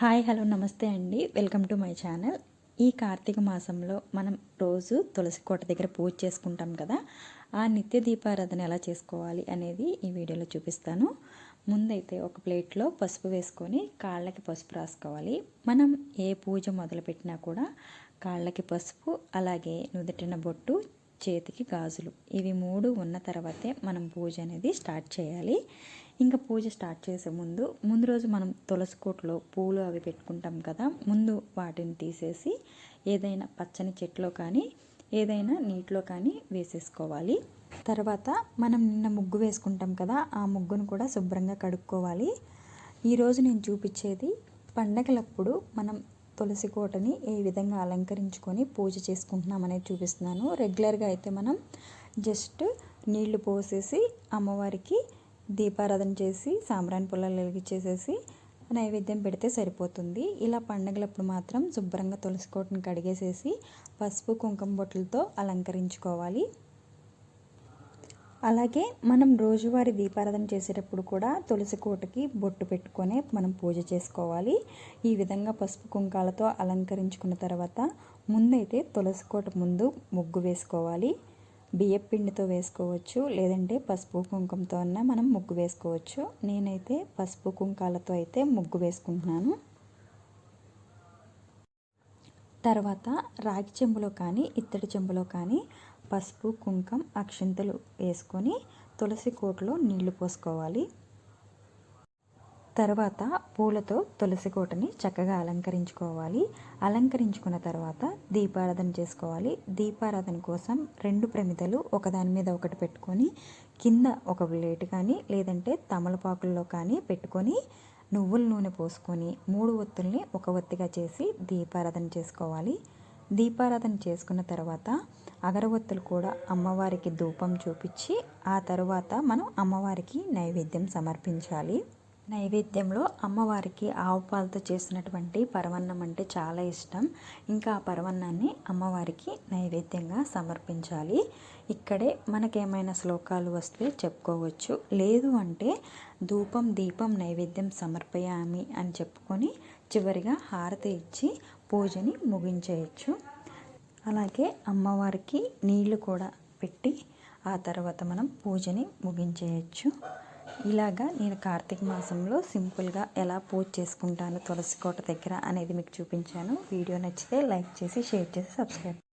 Hi hello namaste అండి. Welcome to my channel. ఈ కార్తీక మాసంలో మనం రోజు తులసి కోట దగ్గర పూజ చేసుకుంటాం కదా. ఆ నిత్య దీపారాధన ఎలా చేసుకోవాలి అనేది ఈ వీడియోలో చూపిస్తాను. ముందైతే ఒక ప్లేట్లో పసుపు వేసుకొని కాళ్ళకి పసుపు రాసుకోవాలి. మనం ఏ పూజ మొదలుపెట్టినా కూడా కాళ్ళకి పసుపు అలాగే నుదుటిన బొట్టు చేతికి గాజులు. ఇవి మూడు ఉన్న తర్వాతే మనం పూజ అనేది స్టార్ట్ చేయాలి. ఇంకా పూజ స్టార్ట్ చేసే ముందు ముందు రోజు మనం తులసి కోటలో పూలు అవి పెట్టుకుంటాం కదా ముందు వాటిని తీసేసి ఏదైనా పచ్చని చెట్లో కానీ ఏదైనా నీటిలో కానీ వేసేసుకోవాలి. తర్వాత మనం నిన్న ముగ్గు వేసుకుంటాం కదా ఆ ముగ్గును కూడా శుభ్రంగా కడుక్కోవాలి. ఈరోజు నేను చూపించేది పండగలప్పుడు మనం తులసి కోటని ఏ విధంగా అలంకరించుకొని పూజ చేసుకుంటున్నామనేది చూపిస్తున్నాను. రెగ్యులర్గా అయితే మనం జస్ట్ నీళ్ళు పోసేసి అమ్మవారికి దీపారాధన చేసి సాంబ్రాణి పుల్లలు వెలిగించేసేసి నైవేద్యం పెడితే సరిపోతుంది. ఇలా పండగలప్పుడు మాత్రం శుభ్రంగా తులసి కోటను కడిగేసేసి పసుపు కుంకుమ బొట్టలతో అలంకరించుకోవాలి. అలాగే మనం రోజువారీ దీపారాధన చేసేటప్పుడు కూడా తులసి కోటకి బొట్టు పెట్టుకొని మనం పూజ చేసుకోవాలి. ఈ విధంగా పసుపు కుంకాలతో అలంకరించుకున్న తర్వాత ముందైతే తులసి కోట ముందు ముగ్గు వేసుకోవాలి. బియ్యం పిండితో వేసుకోవచ్చు లేదంటే పసుపు కుంకుమతో అన్నా మనం ముగ్గు వేసుకోవచ్చు. నేనైతే పసుపు కుంకాలతో అయితే ముగ్గు వేసుకుంటున్నాను. తర్వాత రాగి చెంబులో కానీ ఇత్తడి చెంబులో కానీ పసుపు కుంకం అక్షింతలు వేసుకొని తులసి కోటలో నీళ్ళు పోసుకోవాలి. తర్వాత పూలతో తులసి కోటని చక్కగా అలంకరించుకోవాలి. అలంకరించుకున్న తర్వాత దీపారాధన చేసుకోవాలి. దీపారాధన కోసం రెండు ప్రమిదలు ఒకదాని మీద ఒకటి పెట్టుకొని కింద ఒక ప్లేట్ కానీ లేదంటే తమలపాకుల్లో కానీ పెట్టుకొని నువ్వుల నూనె పోసుకొని మూడు ఒత్తుల్ని ఒక ఒత్తిగా చేసి దీపారాధన చేసుకోవాలి. దీపారాధన చేసుకున్న తర్వాత అగరవత్తులు కూడా అమ్మవారికి ధూపం చూపించి ఆ తర్వాత మనం అమ్మవారికి నైవేద్యం సమర్పించాలి. నైవేద్యంలో అమ్మవారికి ఆవు పాలతో చేసినటువంటి పరవన్నం అంటే చాలా ఇష్టం. ఇంకా ఆ పరవన్నాన్ని అమ్మవారికి నైవేద్యంగా సమర్పించాలి. ఇక్కడే మనకేమైనా శ్లోకాలు వస్తే చెప్పుకోవచ్చు. లేదు అంటే ధూపం దీపం నైవేద్యం సమర్పయామి అని చెప్పుకొని చివరిగా హారతి ఇచ్చి పూజని ముగించేయచ్చు. అలాగే అమ్మవారికి నీళ్ళు కూడా పెట్టి ఆ తర్వాత మనం పూజని ముగించేయచ్చు. ఇలాగా నేను కార్తీక మాసంలో సింపుల్గా ఎలా పూజ చేసుకుంటాను తులసి కోట దగ్గర అనేది మీకు చూపించాను. వీడియో నచ్చితే లైక్ చేసి షేర్ చేసి సబ్స్క్రైబ్